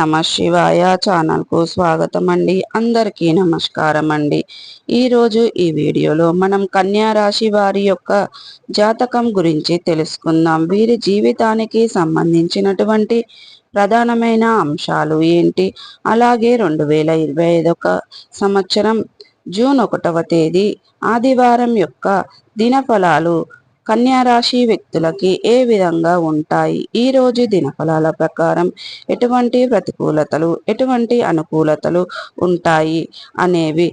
నమ శివాయ ఛానల్కు స్వాగతం అండి అందరికీ నమస్కారం అండి ఈరోజు ఈ వీడియోలో మనం కన్యా రాశి వారి యొక్క జాతకం గురించి తెలుసుకుందాం. వీరి జీవితానికి సంబంధించినటువంటి ప్రధానమైన అంశాలు ఏంటి? అలాగే రెండు వేల ఇరవై సంవత్సరం జూన్ ఒకటవ తేదీ ఆదివారం యొక్క దినఫలాలు కన్యారాశి వ్యక్తులకి ఏ విధంగా ఉంటాయి? ఈ రోజు దినఫలాల ప్రకారం ఎటువంటి ప్రతికూలతలు ఎటువంటి అనుకూలతలు ఉంటాయి అనేవి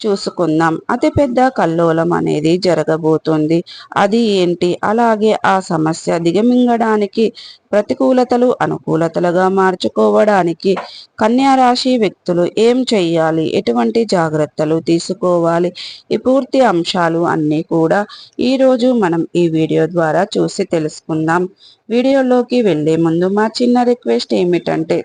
చూసుకుందాం. అతిపెద్ద కల్లోలం అనేది జరగబోతుంది. అది ఏంటి? అలాగే ఆ సమస్య దిగమింగడానికి ప్రతికూలతలు అనుకూలతలుగా మార్చుకోవడానికి కన్యారాశి వ్యక్తులు ఏం చెయ్యాలి? ఎటువంటి జాగ్రత్తలు తీసుకోవాలి? ఈ పూర్తి అంశాలు అన్నీ కూడా ఈరోజు మనం ఈ వీడియో ద్వారా చూసి తెలుసుకుందాం. వీడియోలోకి వెళ్ళే ముందు మా చిన్న రిక్వెస్ట్ ఏమిటంటే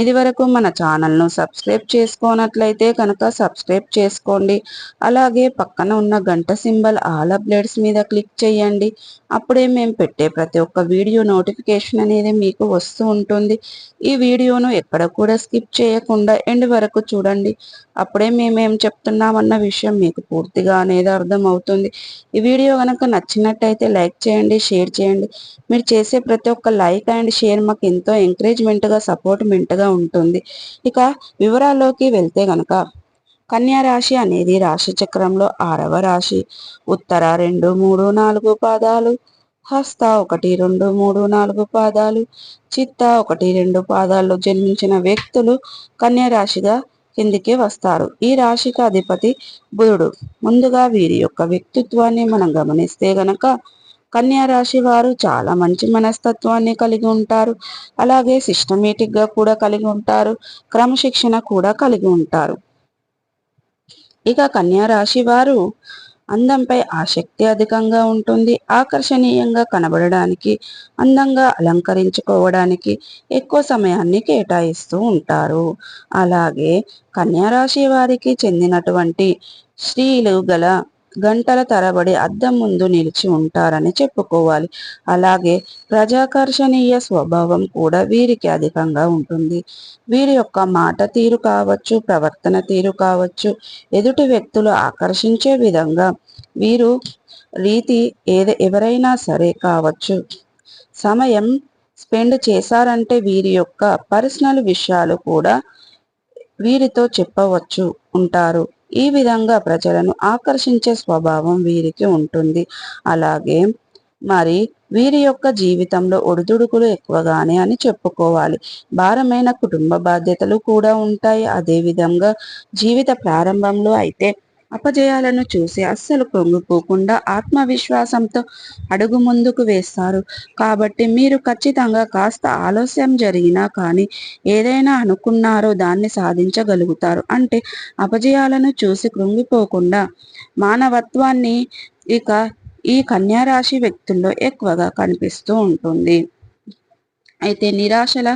ఇది వరకు మన ఛానల్ను సబ్స్క్రైబ్ చేసుకోనట్లయితే కనుక సబ్స్క్రైబ్ చేసుకోండి. అలాగే పక్కన ఉన్న గంట సింబల్ ఆల్ అప్డేట్స్ మీద క్లిక్ చేయండి. అప్పుడే మేము పెట్టే ప్రతి ఒక్క వీడియో నోటిఫికేషన్ అనేది మీకు వస్తూ ఉంటుంది. ఈ వీడియోను ఎక్కడ కూడా స్కిప్ చేయకుండా ఎండ్ వరకు చూడండి. అప్పుడే మేమేం చెప్తున్నామన్న విషయం మీకు పూర్తిగా అనేది అర్థమవుతుంది. ఈ వీడియో కనుక నచ్చినట్టయితే లైక్ చేయండి షేర్ చేయండి. మీరు చేసే ప్రతి ఒక్క లైక్ అండ్ షేర్ మాకు ఎంతో ఎంకరేజ్మెంట్గా సపోర్ట్మెంట్గా ఉంటుంది. ఇక వివరాల్లోకి వెళ్తే గనక కన్యా రాశి అనేది రాశి చక్రంలో ఆరవ రాశి. ఉత్తర రెండు మూడు నాలుగు పాదాలు హస్త ఒకటి రెండు మూడు నాలుగు పాదాలు చిత్త ఒకటి రెండు పాదాల్లో జన్మించిన వ్యక్తులు కన్యా రాశిగా కిందికి వస్తారు. ఈ రాశికి అధిపతి బుధుడు. ముందుగా వీరి యొక్క వ్యక్తిత్వాన్ని మనం గమనిస్తే గనక కన్యా రాశి వారు చాలా మంచి మనస్తత్వాన్ని కలిగి ఉంటారు. అలాగే సిస్టమేటిక్గా కూడా కలిగి ఉంటారు. క్రమశిక్షణ కూడా కలిగి ఉంటారు. ఇక కన్యా రాశి వారు అందంపై ఆసక్తి అధికంగా ఉంటుంది. ఆకర్షణీయంగా కనబడడానికి అందంగా అలంకరించుకోవడానికి ఎక్కువ సమయాన్ని కేటాయిస్తూ ఉంటారు. అలాగే కన్యారాశి వారికి చెందినటువంటి స్త్రీలు గల గంటల తరబడి అద్దం ముందు నిలిచి ఉంటారని చెప్పుకోవాలి. అలాగే ప్రజాకర్షణీయ స్వభావం కూడా వీరికి అధికంగా ఉంటుంది. వీరి యొక్క మాట తీరు కావచ్చు ప్రవర్తన తీరు కావచ్చు ఎదుటి వ్యక్తులు ఆకర్షించే విధంగా వీరు రీతి ఏది ఎవరైనా సరే కావచ్చు. సమయం స్పెండ్ చేశారంటే వీరి యొక్క పర్సనల్ విషయాలు కూడా వీరితో చెప్పవచ్చు ఉంటారు. ఈ విధంగా ప్రజలను ఆకర్షించే స్వభావం వీరికి ఉంటుంది. అలాగే మరి వీరి యొక్క జీవితంలో ఒడిదుడుకులు ఎక్కువగానే అని చెప్పుకోవాలి. భారమైన కుటుంబ బాధ్యతలు కూడా ఉంటాయి. అదేవిధంగా జీవిత ప్రారంభంలో అయితే అపజయాలను చూసి అస్సలు పొంగిపోకుండా ఆత్మవిశ్వాసంతో అడుగు ముందుకు వేస్తారు. కాబట్టి మీరు ఖచ్చితంగా కాస్త ఆలస్యం జరిగినా కానీ ఏదైనా అనుకున్నారో దాన్ని సాధించగలుగుతారు. అంటే అపజయాలను చూసి కృంగిపోకుండా మానవత్వాన్ని ఇక ఈ కన్యారాశి వ్యక్తుల్లో ఎక్కువగా కనిపిస్తూ ఉంటుంది. అయితే నిరాశల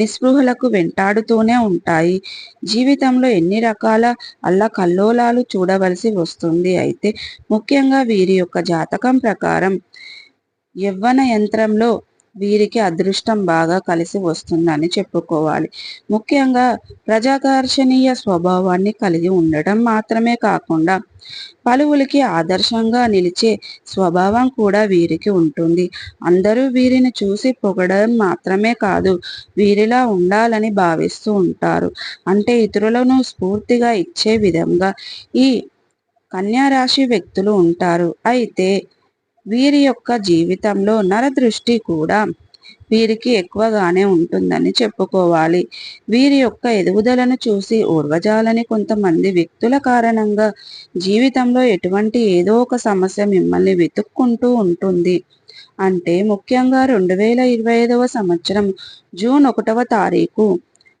నిస్పృహలకు వెంటాడుతూనే ఉంటాయి. జీవితంలో ఎన్ని రకాల అల్ల కల్లోలాలు చూడవలసి వస్తుంది? అయితే ముఖ్యంగా వీరి యొక్క జాతకం ప్రకారం యవ్వన యంత్రంలో వీరికి అదృష్టం బాగా కలిసి వస్తుందని చెప్పుకోవాలి. ముఖ్యంగా ప్రజాకర్షణీయ స్వభావాన్ని కలిగి ఉండటం మాత్రమే కాకుండా పలువులకి ఆదర్శంగా నిలిచే స్వభావం కూడా వీరికి ఉంటుంది. అందరూ వీరిని చూసి పొగడడం మాత్రమే కాదు వీరిలా ఉండాలని భావిస్తూ ఉంటారు. అంటే ఇతరులను స్ఫూర్తిగా ఇచ్చే విధంగా ఈ కన్యారాశి వ్యక్తులు ఉంటారు. అయితే వీరి యొక్క జీవితంలో నరదృష్టి కూడా వీరికి ఎక్కువగానే ఉంటుందని చెప్పుకోవాలి. వీరి యొక్క ఎదుగుదలను చూసి ఊర్వజాలని కొంతమంది వ్యక్తుల కారణంగా జీవితంలో ఎటువంటి ఏదో ఒక సమస్య మిమ్మల్ని వెతుక్కుంటూ ఉంటుంది. అంటే ముఖ్యంగా రెండు వేల ఇరవై ఐదవ సంవత్సరం జూన్ ఒకటవ తారీఖు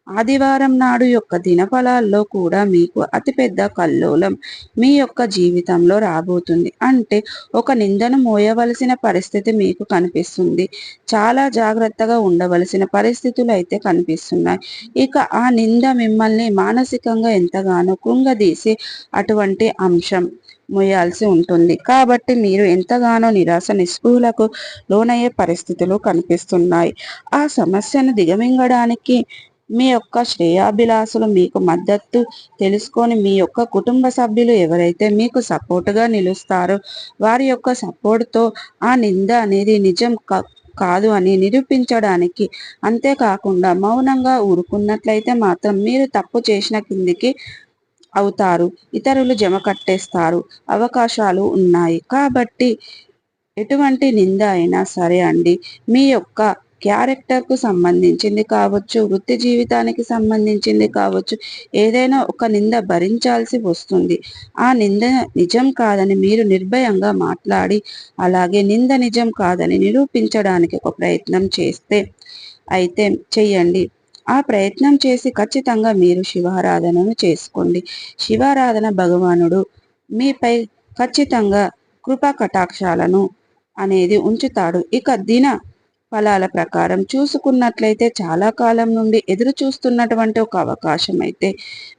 ఆదివారం నాడు యొక్క దినఫలాల్లో కూడా మీకు అతిపెద్ద కల్లోలం మీ యొక్క జీవితంలో రాబోతుంది. అంటే ఒక నిందను మోయవలసిన పరిస్థితి మీకు కనిపిస్తుంది. చాలా జాగ్రత్తగా ఉండవలసిన పరిస్థితులు అయితే కనిపిస్తున్నాయి. ఇక ఆ నింద మిమ్మల్ని మానసికంగా ఎంతగానో కృంగదీసి అటువంటి అంశం మోయాల్సి ఉంటుంది. కాబట్టి మీరు ఎంతగానో నిరాశ నిస్పృహలకు లోనయ్యే పరిస్థితులు కనిపిస్తున్నాయి. ఆ సమస్యను దిగమింగడానికి మీ యొక్క శ్రేయాభిలాసులు మీకు మద్దతు తెలుసుకొని మీ యొక్క కుటుంబ సభ్యులు ఎవరైతే మీకు సపోర్ట్గా నిలుస్తారో వారి యొక్క సపోర్ట్తో ఆ నింద అనేది నిజం కాదు అని నిరూపించడానికి అంతేకాకుండా మౌనంగా ఊరుకున్నట్లయితే మాత్రం మీరు తప్పు చేసిన కిందికి అవుతారు ఇతరులు జమ కట్టేస్తారు అవకాశాలు ఉన్నాయి. కాబట్టి ఎటువంటి నింద అయినా సరే అండి మీ యొక్క క్యారెక్టర్కు సంబంధించింది కావచ్చు వృత్తి జీవితానికి సంబంధించింది కావచ్చు ఏదైనా ఒక నింద భరించాల్సి వస్తుంది. ఆ నింద నిజం కాదని మీరు నిర్భయంగా మాట్లాడి అలాగే నింద నిజం కాదని నిరూపించడానికి ఒక ప్రయత్నం చేస్తే అయితే చెయ్యండి. ఆ ప్రయత్నం చేసి ఖచ్చితంగా మీరు శివారాధనను చేసుకోండి. శివారాధన భగవానుడు మీపై ఖచ్చితంగా కృపా కటాక్షాలను అనేది ఉంచుతాడు. ఇక దిన ఫలాల ప్రకారం చూసుకున్నట్లయితే చాలా కాలం నుండి ఎదురు చూస్తున్నటువంటి ఒక అవకాశం అయితే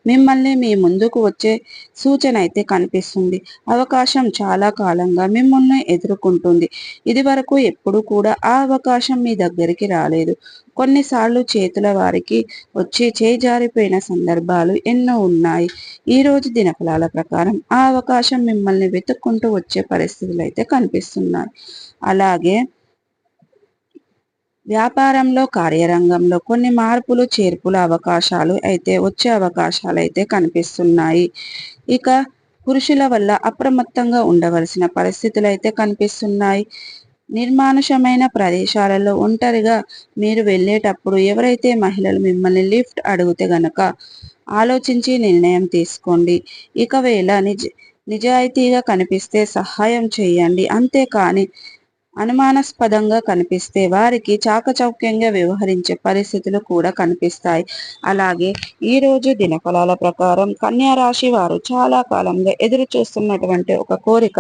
మిమ్మల్ని మీ ముందుకు వచ్చే సూచన అయితే కనిపిస్తుంది. అవకాశం చాలా కాలంగా మిమ్మల్ని ఎదుర్కొంటుంది. ఇది వరకు ఎప్పుడు కూడా ఆ అవకాశం మీ దగ్గరికి రాలేదు. కొన్నిసార్లు చేతుల వారికి వచ్చి చేజారిపోయిన సందర్భాలు ఎన్నో ఉన్నాయి. ఈ రోజు దినఫలాల ప్రకారం ఆ అవకాశం మిమ్మల్ని వెతుక్కుంటూ వచ్చే పరిస్థితులు అయితే కనిపిస్తున్నాయి. అలాగే వ్యాపారంలో కార్యరంగంలో కొన్ని మార్పులు చేర్పుల అవకాశాలు అయితే వచ్చే అవకాశాలు అయితే కనిపిస్తున్నాయి. ఇక పురుషుల వల్ల అప్రమత్తంగా ఉండవలసిన పరిస్థితులు అయితే కనిపిస్తున్నాయి. నిర్మానుషమైన ప్రదేశాలలో ఒంటరిగా మీరు వెళ్ళేటప్పుడు ఎవరైతే మహిళలు మిమ్మల్ని లిఫ్ట్ అడిగితే గనక ఆలోచించి నిర్ణయం తీసుకోండి. ఇకవేళ నిజ నిజాయితీగా కనిపిస్తే సహాయం చేయండి. అంతేకాని అనుమానాస్పదంగా కనిపిస్తే వారికి చాకచౌక్యంగా వ్యవహరించే పరిస్థితులు కూడా కనిపిస్తాయి. అలాగే ఈరోజు దినఫలాల ప్రకారం కన్యా రాశి వారు చాలా కాలంగా ఎదురు చూస్తున్నటువంటి ఒక కోరిక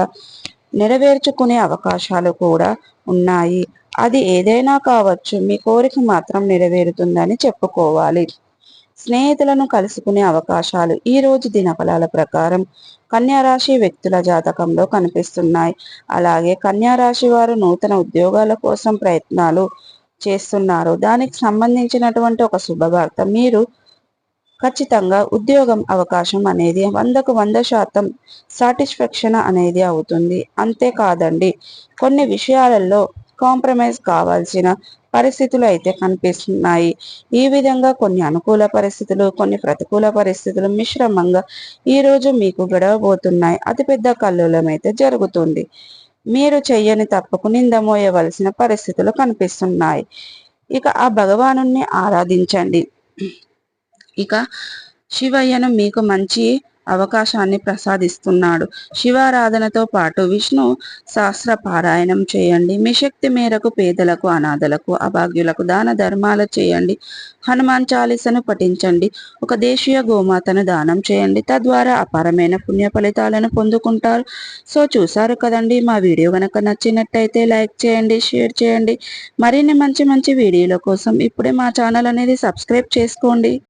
నెరవేర్చుకునే అవకాశాలు కూడా ఉన్నాయి. అది ఏదైనా కావచ్చు మీ కోరిక మాత్రం నెరవేరుతుందని చెప్పుకోవాలి. స్నేహితులను కలుసుకునే అవకాశాలు ఈ రోజు దినఫలాల ప్రకారం కన్యారాశి వ్యక్తుల జాతకంలో కనిపిస్తున్నాయి. అలాగే కన్యారాశి వారు నూతన ఉద్యోగాల కోసం ప్రయత్నాలు చేస్తున్నారు. దానికి సంబంధించినటువంటి ఒక శుభవార్త మీరు ఖచ్చితంగా ఉద్యోగం అవకాశం అనేది వందకు వంద శాతం సాటిస్ఫాక్షన్ అనేది అవుతుంది. అంతేకాదండి కొన్ని విషయాలలో కాంప్రమైజ్ కావాల్సిన పరిస్థితులు అయితే కనిపిస్తున్నాయి. ఈ విధంగా కొన్ని అనుకూల పరిస్థితులు కొన్ని ప్రతికూల పరిస్థితులు మిశ్రమంగా ఈరోజు మీకు గడవబోతున్నాయి. అతిపెద్ద కల్లోలం అయితే జరుగుతుంది. మీరు చెయ్యని తప్పకు నిందమోయవలసిన పరిస్థితులు కనిపిస్తున్నాయి. ఇక ఆ భగవాను ఆరాధించండి. ఇక శివయ్యను మీకు మంచి అవకాశాన్ని ప్రసాదిస్తున్నాడు. శివారాధనతో పాటు విష్ణు శాస్త్ర పారాయణం చేయండి. మీ శక్తి మేరకు పేదలకు అనాథలకు అభాగ్యులకు దాన ధర్మాలు చేయండి. హనుమాన్ చాలీసను పఠించండి. ఒక దేశీయ గోమాతను దానం చేయండి. తద్వారా అపారమైన పుణ్య ఫలితాలను పొందుకుంటారు. సో చూసారు కదండి? మా వీడియో కనుక నచ్చినట్టయితే లైక్ చేయండి షేర్ చేయండి. మరిన్ని మంచి మంచి వీడియోల కోసం ఇప్పుడే మా ఛానల్ అనేది సబ్స్క్రైబ్ చేసుకోండి.